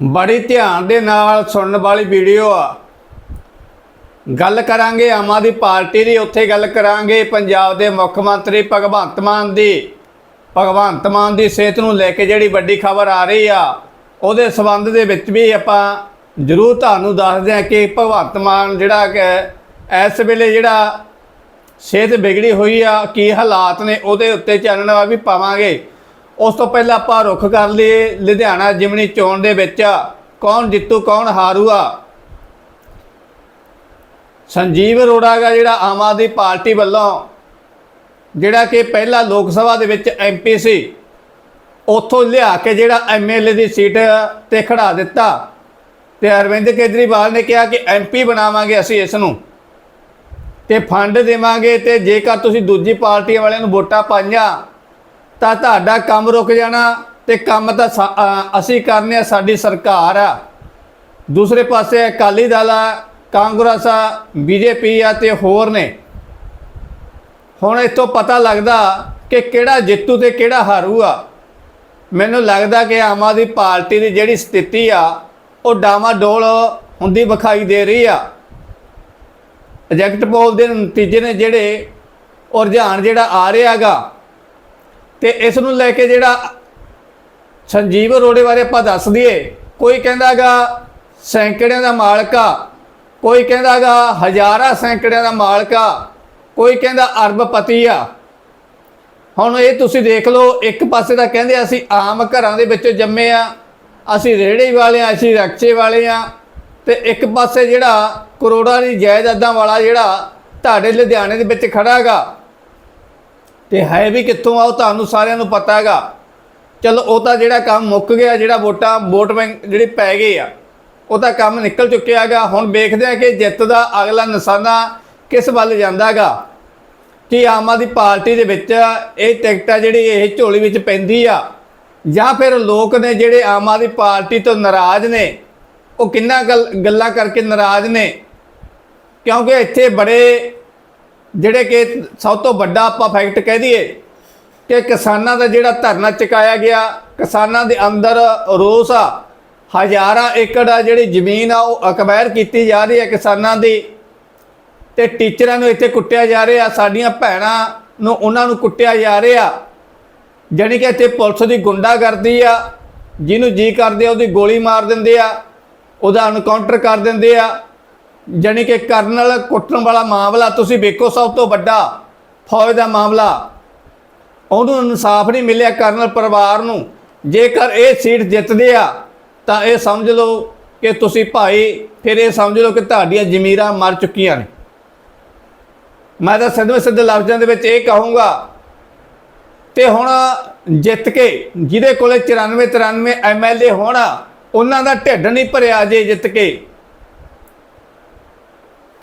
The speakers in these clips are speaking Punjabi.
ਬੜੀ ਧਿਆਨ ਦੇ ਨਾਲ ਸੁਣਨ ਵਾਲੀ ਵੀਡੀਓ ਆ। ਗੱਲ ਕਰਾਂਗੇ ਆਮ ਆਦਮੀ ਪਾਰਟੀ ਦੀ, ਉੱਥੇ ਗੱਲ ਕਰਾਂਗੇ ਪੰਜਾਬ ਦੇ ਮੁੱਖ ਮੰਤਰੀ ਭਗਵੰਤ ਮਾਨ ਦੀ। ਭਗਵੰਤ ਮਾਨ ਦੀ ਸਿਹਤ ਨੂੰ ਲੈ ਕੇ ਜਿਹੜੀ ਵੱਡੀ ਖਬਰ ਆ ਰਹੀ ਆ, ਉਹਦੇ ਸਬੰਧ ਦੇ ਵਿੱਚ ਵੀ ਆਪਾਂ ਜ਼ਰੂਰ ਤੁਹਾਨੂੰ ਦੱਸਦੇ ਹਾਂ ਕਿ ਭਗਵੰਤ ਮਾਨ ਜਿਹੜਾ ਕਿ ਇਸ ਵੇਲੇ ਜਿਹੜਾ ਸਿਹਤ ਵਿਗੜੀ ਹੋਈ ਆ, ਕੀ ਹਾਲਾਤ ਨੇ, ਉਹਦੇ ਉੱਤੇ ਚਾਨਣਾ ਵੀ ਪਾਵਾਂਗੇ। ਉਸ ਤੋਂ ਪਹਿਲਾਂ ਆਪਾਂ ਰੁੱਖ ਕਰ ਲਈਏ। ਲੁਧਿਆਣਾ ਜਿਮਣੀ ਚੋਣ ਦੇ ਵਿੱਚ ਕੌਣ ਜਿੱਤੂ, ਕੌਣ ਹਾਰੂ ਸੰਜੀਵ ਅਰੋੜਾ ਦਾ ਜਿਹੜਾ ਆਮ ਆਦਮੀ ਪਾਰਟੀ ਵੱਲੋਂ, ਜਿਹੜਾ ਕਿ ਪਹਿਲਾ ਲੋਕ ਸਭਾ ਦੇ ਵਿੱਚ ਐਮਪੀ ਸੀ। ਉੱਥੋਂ ਲਿਆ ਕੇ ਜਿਹੜਾ ਐਮਐਲਏ ਦੀ ਸੀਟ ਤੇ ਖੜਾ ਦਿੱਤਾ। ਤੇ ਅਰਵਿੰਦ ਕੇਜਰੀਵਾਲ ਨੇ ਕਿਹਾ ਕਿ ਐਮਪੀ ਬਣਾਵਾਂਗੇ ਅਸੀਂ ਇਸ ਨੂੰ। ਤੇ ਫੰਡ ਦੇਵਾਂਗੇ ਤੇ ਜੇਕਰ ਤੁਸੀਂ ਦੂਜੀ ਪਾਰਟੀ ਵਾਲਿਆਂ ਨੂੰ ਵੋਟਾਂ ਪਾਈਆਂ ਤਾਂ ਤੁਹਾਡਾ ਕੰਮ ਰੁਕ ਜਾਣਾ ਤੇ ਕੰਮ ਤਾਂ ਸਾ- ਅਸੀਂ ਕਰਨੇ ਆ, ਸਾਡੀ ਸਰਕਾਰ ਆ। ਦੂਸਰੇ ਪਾਸੇ ਅਕਾਲੀ ਦਲ ਆ, ਕਾਂਗਰਸ ਆ, ਬੀਜੇਪੀ ਆ ਤੇ ਹੋਰ ਨੇ। ਹੁਣ ਇਤੋਂ ਪਤਾ ਲੱਗਦਾ ਕਿ ਕਿਹੜਾ ਜਿੱਤੂ ਤੇ ਕਿਹੜਾ ਹਾਰੂ ਆ। ਮੈਨੂੰ ਲੱਗਦਾ ਕਿ ਆਮ ਆਦਮੀ ਪਾਰਟੀ ਦੀ ਜਿਹੜੀ ਸਥਿਤੀ ਆ, ਉਹ ਡਾਮਾਡੋਲ ਹੁੰਦੀ ਵਿਖਾਈ ਦੇ ਰਹੀ ਆ। ਐਗਜ਼ੈਕਟ ਪੋਲ ਦੇ ਨਤੀਜੇ ਨੇ ਜਿਹੜੇ ਔਰ ਰੁਝਾਨ ਜਿਹੜਾ ਆ ਰਿਹਾਗਾ ਤੇ ਇਸ ਨੂੰ ਲੈ ਕੇ ਜਿਹੜਾ ਸੰਜੀਵ ਅਰੋੜੇ ਬਾਰੇ ਆਪਾਂ ਦੱਸ ਦਈਏ, ਕੋਈ ਕਹਿੰਦਾਗਾ ਸੈਂਕੜਿਆਂ ਦਾ ਮਾਲਕ ਆ, ਕੋਈ ਕਹਿੰਦਾਗਾ ਹਜ਼ਾਰਾਂ ਸੈਂਕੜਿਆਂ ਦਾ ਮਾਲਕ ਆ, ਕੋਈ ਕਹਿੰਦਾ ਅਰਬਪਤੀ ਆ। ਹੁਣ ਇਹ ਤੁਸੀਂ ਦੇਖ ਲਓ, ਇੱਕ ਪਾਸੇ ਤਾਂ ਕਹਿੰਦੇ ਅਸੀਂ ਆਮ ਘਰਾਂ ਦੇ ਵਿੱਚ ਜੰਮੇ ਆ, ਅਸੀਂ ਰੇਹੜੀ ਵਾਲੇ ਆ, ਅਸੀਂ ਰਕਸ਼ੇ ਵਾਲੇ ਆ, ਤੇ ਇੱਕ ਪਾਸੇ ਜਿਹੜਾ ਕਰੋੜਾਂ ਦੀ ਜਾਇਦਾਦਾਂ ਵਾਲਾ ਜਿਹੜਾ ਤੁਹਾਡੇ ਲੁਧਿਆਣੇ ਦੇ ਵਿੱਚ ਖੜਾ ਹੈਗਾ ਤੇ ਹੈ ਵੀ ਕਿੱਥੋਂ ਆ, ਉਹ ਤੁਹਾਨੂੰ ਸਾਰਿਆਂ ਨੂੰ ਪਤਾ ਹੈਗਾ। ਚਲੋ ਉਹ ਤਾਂ ਜਿਹੜਾ ਕੰਮ ਮੁੱਕ ਗਿਆ, ਜਿਹੜਾ ਵੋਟਾਂ, ਵੋਟ ਬੈਂਕ ਜਿਹੜੇ ਪੈ ਗਏ ਆ, ਉਹ ਤਾਂ ਕੰਮ ਨਿਕਲ ਚੁੱਕਿਆ ਹੈਗਾ। ਹੁਣ ਵੇਖਦੇ ਆ ਕਿ ਜਿੱਤ ਦਾ ਅਗਲਾ ਨਿਸ਼ਾਨਾ ਕਿਸ ਵੱਲ ਜਾਂਦਾ ਹੈਗਾ। ਕਿ ਆਮ ਆਦਮੀ ਪਾਰਟੀ ਦੇ ਵਿੱਚ ਇਹ ਟਿਕਟ ਆ ਜਿਹੜੀ ਇਹ ਝੋਲੀ ਵਿੱਚ ਪੈਂਦੀ ਆ, ਜਾਂ ਫਿਰ ਲੋਕ ਨੇ ਜਿਹੜੇ ਆਮ ਆਦਮੀ ਪਾਰਟੀ ਤੋਂ ਨਾਰਾਜ਼ ਨੇ, ਉਹ ਕਿੰਨਾ ਗੱਲ, ਗੱਲਾਂ ਕਰਕੇ ਨਾਰਾਜ਼ ਨੇ। ਕਿਉਂਕਿ ਇੱਥੇ ਬੜੇ ਜਿਹੜੇ ਕਿ ਸਭ ਤੋਂ ਵੱਡਾ ਆਪਾਂ ਫੈਕਟ ਕਹਿ ਦਈਏ ਕਿ ਕਿਸਾਨਾਂ ਦਾ ਜਿਹੜਾ ਧਰਨਾ ਚੁਕਾਇਆ ਗਿਆ, ਕਿਸਾਨਾਂ ਦੇ ਅੰਦਰ ਰੋਸ ਆ, ਹਜ਼ਾਰਾਂ ਏਕੜ ਆ ਜਿਹੜੀ ਜ਼ਮੀਨ ਆ ਉਹ ਅਕਵਾਇਰ ਕੀਤੀ ਜਾ ਰਹੀ ਹੈ ਕਿਸਾਨਾਂ ਦੀ ਤੇ ਟੀਚਰਾਂ ਨੂੰ ਇੱਥੇ ਕੁੱਟਿਆ ਜਾ ਰਿਹਾ, ਸਾਡੀਆਂ ਭੈਣਾਂ ਨੂੰ ਉਹਨਾਂ ਨੂੰ ਕੁੱਟਿਆ ਜਾ ਰਿਹਾ। ਜਾਣੀ ਕਿ ਇੱਥੇ ਪੁਲਿਸ ਦੀ ਗੁੰਡਾ ਕਰਦੀ ਆ, ਜਿਹਨੂੰ ਜੀ ਕਰਦੇ ਆ ਉਹਦੀ ਗੋਲੀ ਮਾਰ ਦਿੰਦੇ ਆ, ਉਹਦਾ ਅਨਕਾਊਂਟਰ ਕਰ ਦਿੰਦੇ ਆ। ਜਾਣੀ ਕਿ ਕਰਨਲ ਕੁੱਟਣ ਵਾਲਾ ਮਾਮਲਾ ਤੁਸੀਂ ਵੇਖੋ ਸਭ ਤੋਂ ਵੱਡਾ ਫੌਜ ਦਾ ਮਾਮਲਾ। ਉਹਨੂੰ ਇਨਸਾਫ ਨਹੀਂ ਮਿਲਿਆ ਕਰਨਲ ਪਰਿਵਾਰ ਨੂੰ। ਜੇਕਰ ਇਹ ਸੀਟ ਜਿੱਤਦੇ ਆ, ਤਾਂ ਇਹ ਸਮਝ ਲਓ ਕਿ ਤੁਸੀਂ ਭਾਈ, ਫਿਰ ਇਹ ਸਮਝ ਲਓ ਕਿ ਤੁਹਾਡੀਆਂ ਜ਼ਮੀਰਾਂ ਮਰ ਚੁੱਕੀਆਂ ਨੇ। ਮੈਂ ਤਾਂ ਸਿੱਧੇ ਸਿੱਧੇ ਲਫ਼ਜ਼ਾਂ ਦੇ ਵਿੱਚ ਇਹ ਕਹੂੰਗਾ ਤੇ ਹੁਣ ਜਿੱਤ ਕੇ ਜਿਹਦੇ ਕੋਲੇ 94 93 ਐਮਐਲਏ ਹੋਣਾ, ਉਹਨਾਂ ਦਾ ਢਿੱਡ ਨਹੀਂ ਭਰਿਆ ਜੇ ਜਿੱਤ ਕੇ।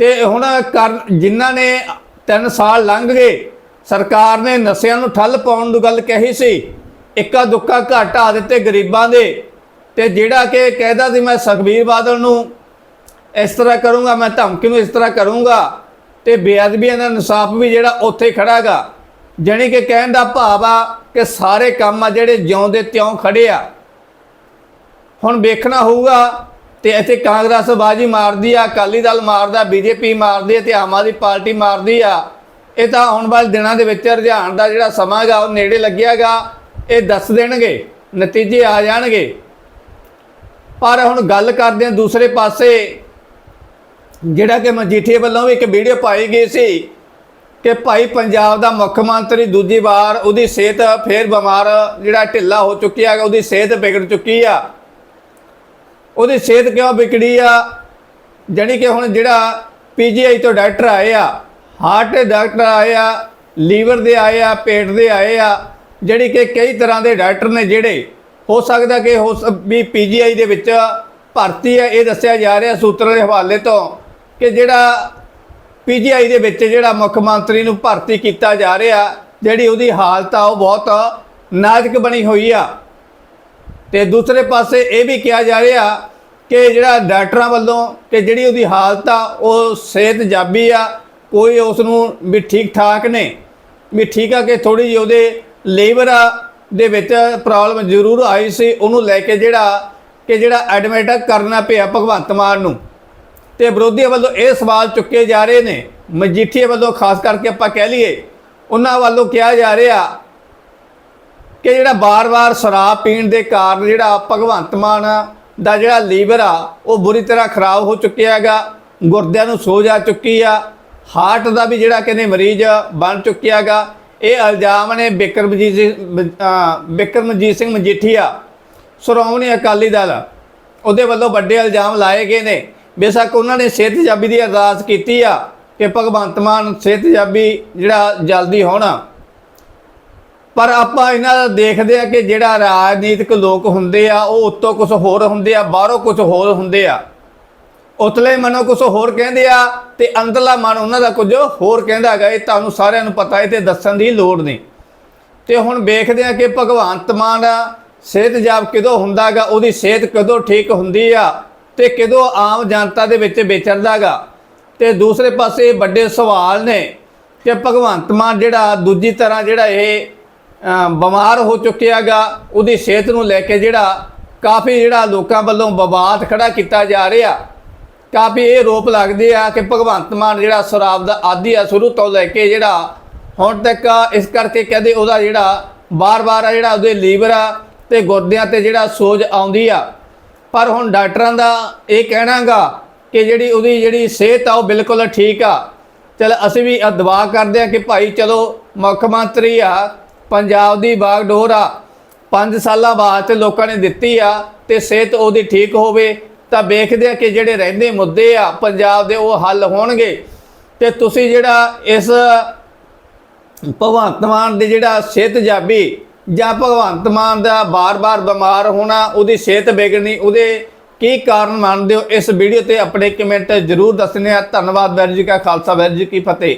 ਤੇ ਹੁਣ ਕਰ ਜਿਨ੍ਹਾਂ ਨੇ 3 ਸਾਲ ਲੰਘ ਗਏ, ਸਰਕਾਰ ਨੇ ਨਸ਼ਿਆਂ ਨੂੰ ਠੱਲ ਪਾਉਣ ਦੀ ਗੱਲ ਕਹੀ ਸੀ, ਇੱਕਾ ਦੁੱਕਾ ਘਾਟਾ ਦਿੱਤੇ ਗਰੀਬਾਂ ਦੇ। ਤੇ ਜਿਹੜਾ ਕਿ ਕਹਿਦਾ ਸੀ ਮੈਂ ਸੁਖਬੀਰ ਬਾਦਲ ਨੂੰ, ਇਸ ਤਰ੍ਹਾਂ ਕਰੂੰਗਾ, ਮੈਂ ਧਮਕੀ ਨੂੰ ਇਸ ਤਰ੍ਹਾਂ ਕਰੂੰਗਾ, ਤੇ ਬੇਅਦਬੀਆਂ ਦਾ ਇਨਸਾਫ ਵੀ ਜਿਹੜਾ ਉੱਥੇ ਖੜਾਗਾ ਜਾਣੀ ਕਿ ਕਹਿਣ ਦਾ ਭਾਵ ਆ ਕਿ ਸਾਰੇ ਕੰਮ ਆ ਜਿਹੜੇ ਜਿਉਂਦੇ ਤਿਉਂ ਖੜੇ ਆ। ਹੁਣ ਵੇਖਣਾ ਹੋਊਗਾ ਤੇ ਇੱਥੇ ਕਾਂਗਰਸ ਬਾਜੀ ਮਾਰਦੀ ਆ, ਅਕਾਲੀ ਦਲ ਮਾਰਦਾ, ਬੀਜੇਪੀ ਮਾਰਦੀ ਆ ਤੇ ਆਮ ਆਦਮੀ ਪਾਰਟੀ ਮਾਰਦੀ ਆ। ਇਹ ਤਾਂ ਆਉਣ ਵਾਲੇ ਦਿਨਾਂ ਦੇ ਵਿੱਚ ਰੁਝਾਨ ਦਾ ਜਿਹੜਾ ਸਮਾਂ ਹੈਗਾ ਉਹ ਨੇੜੇ ਲੱਗਿਆਗਾ ਇਹ ਦੱਸ ਦੇਣਗੇ, ਨਤੀਜੇ ਆ ਜਾਣਗੇ। ਪਰ ਹੁਣ ਗੱਲ ਕਰਦੇ ਹਾਂ ਦੂਸਰੇ ਪਾਸੇ। ਜਿਹੜਾ ਕਿ ਮਜੀਠੀਏ ਵੱਲੋਂ ਵੀ ਇੱਕ ਵੀਡੀਓ ਪਾਈ ਗਈ ਸੀ ਕਿ ਭਾਈ ਪੰਜਾਬ ਦਾ ਮੁੱਖ ਮੰਤਰੀ ਦੂਜੀ ਵਾਰ ਉਹਦੀ ਸਿਹਤ ਫੇਰ ਬਿਮਾਰ ਜਿਹੜਾ ਢਿੱਲਾ ਹੋ ਚੁੱਕਿਆ ਹੈਗਾ ਉਹਦੀ ਸਿਹਤ ਵਿਗੜ ਚੁੱਕੀ ਆ। ਉਹਦੀ ਸਿਹਤ ਕਿਉਂ ਵਿਗੜੀ ਆ? ਜਾਣੀ ਕਿ ਹੁਣ ਜਿਹੜਾ ਪੀਜੀਆਈ ਤੋਂ ਡਾਕਟਰ ਆਏ ਆ ਹਾਰਟ ਦੇ ਡਾਕਟਰ ਆਏ ਆ, ਲੀਵਰ ਦੇ ਆਏ ਆ, ਪੇਟ ਦੇ ਆਏ ਆ ਜਿਹੜੀ ਕਿ ਕਈ ਤਰ੍ਹਾਂ ਦੇ ਡਾਕਟਰ ਨੇ ਜਿਹੜੇ ਹੋ ਸਕਦਾ ਕਿ ਹੋ ਸ- ਵੀ ਪੀਜੀਆਈ ਦੇ ਵਿੱਚ ਭਰਤੀ ਹੈ ਇਹ ਦੱਸਿਆ ਜਾ ਰਿਹਾ ਸੂਤਰਾਂ ਦੇ ਹਵਾਲੇ ਤੋਂ ਕਿ ਜਿਹੜਾ ਪੀਜੀਆਈ ਦੇ ਵਿੱਚ ਜਿਹੜਾ ਮੁੱਖ ਮੰਤਰੀ ਨੂੰ ਭਰਤੀ ਕੀਤਾ ਜਾ ਰਿਹਾ, ਜਿਹੜੀ ਉਹਦੀ ਹਾਲਤ ਆ, ਉਹ ਬਹੁਤ ਨਾਜ਼ੁਕ ਬਣੀ ਹੋਈ ਆ। ਤੇ ਦੂਸਰੇ ਪਾਸੇ ਇਹ ਵੀ ਕਿਹਾ ਜਾ ਰਿਹਾ ਕਿ ਜਿਹੜਾ ਡਾਕਟਰਾਂ ਵੱਲੋਂ ਕਿ ਜਿਹੜੀ ਉਹਦੀ ਹਾਲਤ ਆ, ਉਹ ਸਿਹਤ ਜਾਬੀ ਆ, ਕੋਈ ਉਸ ਨੂੰ ਵੀ ਠੀਕ ਠਾਕ ਨੇ। ਵੀ ਠੀਕ ਆ ਕਿ ਥੋੜੀ ਜਿਹੀ ਉਹਦੇ ਲੇਬਰ ਦੇ ਵਿੱਚ ਪ੍ਰੋਬਲਮ ਜ਼ਰੂਰ ਆਈ ਸੀ, ਉਹਨੂੰ ਲੈ ਕੇ ਜਿਹੜਾ ਕਿ ਜਿਹੜਾ ਐਡਮਿਟ ਕਰਨਾ ਪਿਆ ਭਗਵੰਤ ਮਾਨ ਨੂੰ। ਤੇ ਵਿਰੋਧੀਆਂ ਵੱਲੋਂ ਇਹ ਸਵਾਲ ਚੁੱਕੇ ਜਾ ਰਹੇ ਨੇ। ਮਜੀਠੀਆ ਵੱਲੋਂ ਖਾਸ ਕਰਕੇ ਆਪਾਂ ਕਹਿ ਲਈਏ, ਉਹਨਾਂ ਵੱਲੋਂ ਕਿਹਾ ਜਾ ਰਿਹਾ ਕਿ ਜਿਹੜਾ ਬਾਰ-ਬਾਰ ਸ਼ਰਾਬ ਪੀਣ ਦੇ ਕਾਰਨ ਜਿਹੜਾ ਭਗਵੰਤ ਮਾਨ ਦਾ ਜਿਹੜਾ ਲੀਵਰ ਆ, ਉਹ ਬੁਰੀ ਤਰ੍ਹਾਂ ਖਰਾਬ ਹੋ ਚੁੱਕਿਆ ਹੈਗਾ, ਗੁਰਦਿਆਂ ਨੂੰ ਸੋਜ ਆ ਚੁੱਕੀ ਆ, ਹਾਰਟ ਦਾ ਵੀ ਜਿਹੜਾ ਕਹਿੰਦੇ ਮਰੀਜ਼ ਬਣ ਚੁੱਕਿਆ ਹੈਗਾ। ਇਹ ਇਲਜ਼ਾਮ ਨੇ ਬਿਕਰਮਜੀਤ ਸਿੰਘ ਬਿਕਰਮਜੀਤ ਸਿੰਘ ਮਜੀਠੀਆ, ਸ਼੍ਰੋਮਣੀ ਅਕਾਲੀ ਦਲ, ਉਹਦੇ ਵੱਲੋਂ ਵੱਡੇ ਇਲਜ਼ਾਮ ਲਾਏ ਗਏ ਨੇ। ਬੇਸ਼ੱਕ ਉਹਨਾਂ ਨੇ ਸਿਹਤ ਜਾਬੀ ਦੀ ਅਰਦਾਸ ਕੀਤੀ ਆ ਕਿ ਭਗਵੰਤ ਮਾਨ ਸਿਹਤ ਜਾਬੀ ਜਿਹੜਾ ਜਲਦੀ ਹੋਣਾ। ਪਰ ਆਪਾਂ ਇਹਨਾਂ ਦਾ ਦੇਖਦੇ ਆ ਕਿ ਜਿਹੜਾ ਰਾਜਨੀਤਿਕ ਲੋਕ ਹੁੰਦੇ ਆ, ਉਹ ਉੱਤੋਂ ਕੁਝ ਹੋਰ ਹੁੰਦੇ ਆ, ਬਾਹਰੋਂ ਕੁਝ ਹੋਰ ਹੁੰਦੇ ਆ। ਉਤਲੇ ਮਨੋਂ ਕੁਝ ਹੋਰ ਕਹਿੰਦੇ ਆ ਤੇ ਅੰਦਰਲਾ ਮਨ ਉਹਨਾਂ ਦਾ ਕੁਝ ਹੋਰ ਕਹਿੰਦਾ ਹੈਗਾ, ਇਹ ਤੁਹਾਨੂੰ ਸਾਰਿਆਂ ਨੂੰ ਪਤਾ ਹੈ ਤੇ ਦੱਸਣ ਦੀ ਲੋੜ ਨਹੀਂ। ਤੇ ਹੁਣ ਵੇਖਦੇ ਆ ਕਿ ਭਗਵੰਤ ਮਾਨ ਸਿਹਤ ਜਾਬ ਕਿਦੋਂ ਹੁੰਦਾਗਾ ਉਹਦੀ ਸਿਹਤ ਕਦੋਂ ਠੀਕ ਹੁੰਦੀ ਆ ਤੇ ਕਦੋਂ ਆਮ ਜਨਤਾ ਦੇ ਵਿੱਚ ਵਿਚਰਦਾਗਾ ਤੇ ਦੂਸਰੇ ਪਾਸੇ ਵੱਡੇ ਸਵਾਲ ਨੇ ਕਿ ਭਗਵੰਤ ਮਾਨ ਜਿਹੜਾ ਦੂਜੀ ਤਰ੍ਹਾਂ ਜਿਹੜਾ ਇਹ ਬਿਮਾਰ ਹੋ ਚੁੱਕਿਆਗਾ ਉਹਦੀ ਸਿਹਤ ਨੂੰ ਲੈ ਕੇ ਜਿਹੜਾ ਕਾਫੀ ਜਿਹੜਾ ਲੋਕਾਂ ਵੱਲੋਂ ਵਿਵਾਦ ਖੜਾ ਕੀਤਾ ਜਾ ਰਿਹਾ। ਕਾਫੀ ਇਹ ਰੋਪ ਲੱਗਦੇ ਆ ਕਿ ਭਗਵੰਤ ਮਾਨ ਜਿਹੜਾ ਸ਼ਰਾਬ ਦਾ ਆਦੀ ਆ, ਸ਼ੁਰੂ ਤੋਂ ਲੈ ਕੇ ਜਿਹੜਾ ਹੁਣ ਤੱਕ ਇਸ ਕਰਕੇ ਕਹਿੰਦੇ ਉਹਦਾ ਜਿਹੜਾ ਬਾਰ-ਬਾਰ ਆ, ਜਿਹੜਾ ਉਹਦੇ ਲੀਵਰ ਆ ਤੇ ਗੁਰਦਿਆਂ ਤੇ ਜਿਹੜਾ ਸੋਜ ਆਉਂਦੀ ਆ। ਪਰ ਹੁਣ ਡਾਕਟਰਾਂ ਦਾ ਇਹ ਕਹਿਣਾਗਾ ਕਿ ਜਿਹੜੀ ਉਹਦੀ ਜਿਹੜੀ ਸਿਹਤ ਆ, ਉਹ ਬਿਲਕੁਲ ਠੀਕ ਆ। ਚਲ ਅਸੀਂ ਵੀ ਦੁਆ ਕਰਦੇ ਆ ਕਿ ਭਾਈ ਚਲੋ ਮੁੱਖ ਮੰਤਰੀ ਆ ਪੰਜਾਬ ਦੀ ਬਾਗਡੋਰ ਆ 5 ਸਾਲਾਂ ਬਾਅਦ ਤੇ ਲੋਕਾਂ ਨੇ ਦਿੱਤੀ ਆ ਤੇ ਸਿਹਤ ਉਹਦੀ ਠੀਕ ਹੋਵੇ ਤਾਂ ਵੇਖਦੇ ਆ ਕਿ ਜਿਹੜੇ ਰਹਿੰਦੇ ਮੁੱਦੇ ਆ ਪੰਜਾਬ ਦੇ ਉਹ ਹੱਲ ਹੋਣਗੇ। ਤੇ ਤੁਸੀਂ ਜਿਹੜਾ ਇਸ ਭਗਵੰਤ ਮਾਨ ਦੇ ਜਿਹੜਾ ਸਿਹਤ ਜਾਬੀ ਜਾਂ ਭਗਵੰਤ ਮਾਨ ਦਾ ਬਾਰ-ਬਾਰ ਬਿਮਾਰ ਹੋਣਾ, ਉਹਦੀ ਸਿਹਤ ਵਿਗੜਨੀ, ਉਹਦੇ ਕੀ ਕਾਰਨ ਮੰਨਦੇ ਹੋ? ਇਸ ਵੀਡੀਓ ਤੇ ਆਪਣੇ ਕਮੈਂਟ ਜ਼ਰੂਰ ਦੱਸਣੇ ਆ। ਧੰਨਵਾਦ ਵੈਰ ਜੀ ਕਾ ਖਾਲਸਾ ਵੈਰ ਜੀ ਕੀ ਫਤਿਹ।